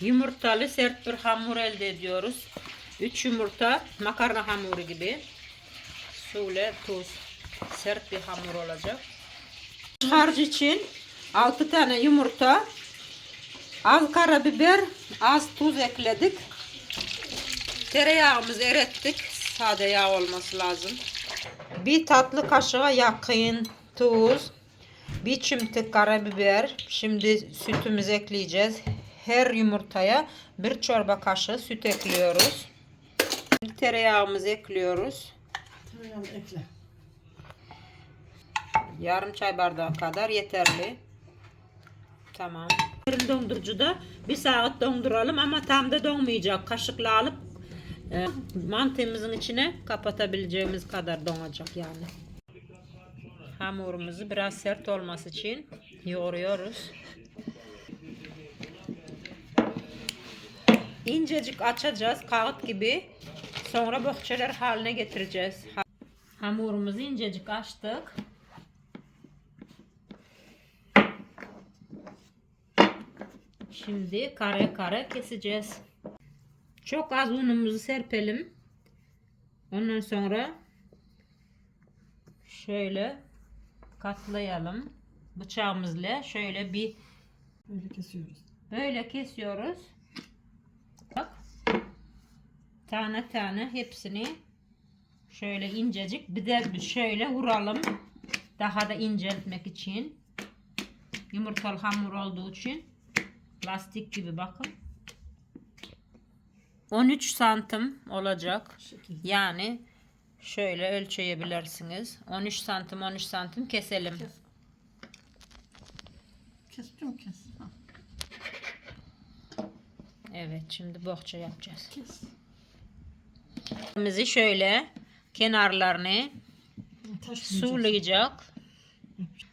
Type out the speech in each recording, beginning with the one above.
Yumurtalı sert bir hamur elde ediyoruz. 3 yumurta makarna hamuru gibi. Suyla tuz. Sert bir hamur olacak. Harç için 6 tane yumurta, az karabiber, az tuz ekledik. Tereyağımızı erittik. Sade yağ olması lazım. Bir tatlı kaşığa yakın tuz, bir çimdik karabiber. Şimdi sütümüzü ekleyeceğiz. Her yumurtaya bir çorba kaşığı süt ekliyoruz. Şimdi tereyağımızı ekliyoruz. Tereyağını ekle. Yarım çay bardağı kadar yeterli. Tamam. Dondurucuda bir saat donduralım ama tam da donmayacak. Kaşıkla alıp e, mantığımızın içine kapatabileceğimiz kadar donacak yani. Hamurumuzu biraz sert olması için yoğuruyoruz. İncecik açacağız kağıt gibi. Sonra bohçalar haline getireceğiz. Ha- Hamurumuzu incecik açtık. Şimdi kare kare keseceğiz. Çok az unumuzu serpelim. Ondan sonra şöyle katlayalım. Bıçağımızla şöyle bir Böyle kesiyoruz. böyle kesiyoruz. Tane tane hepsini şöyle incecik bir de şöyle vuralım. Daha da inceltmek için. Yumurtalı hamur olduğu için lastik gibi bakın. 13 santim olacak. Yani şöyle ölçeyebilirsiniz. 13 santim 13 santim keselim. Kes. Kes tüm kes. Ha, Evet şimdi bohça yapacağız. kes. Bizi şöyle kenarlarını sulayacak.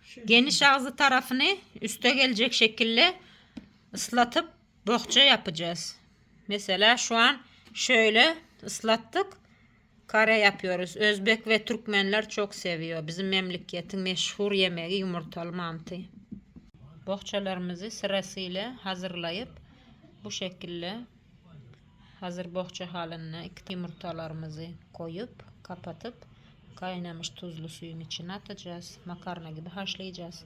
Şöyle. Geniş ağzı tarafını üste gelecek şekilde ıslatıp bohça yapacağız. Mesela şu an şöyle ıslattık. Kare yapıyoruz. Özbek ve Türkmenler çok seviyor. Bizim memleketin meşhur yemeği yumurtalı mantı. Bohçalarımızı sırasıyla hazırlayıp bu şekilde hazır bohça haline iki yumurtalarımızı koyup kapatıp kaynamış tuzlu suyun içine atacağız. Makarna gibi haşlayacağız.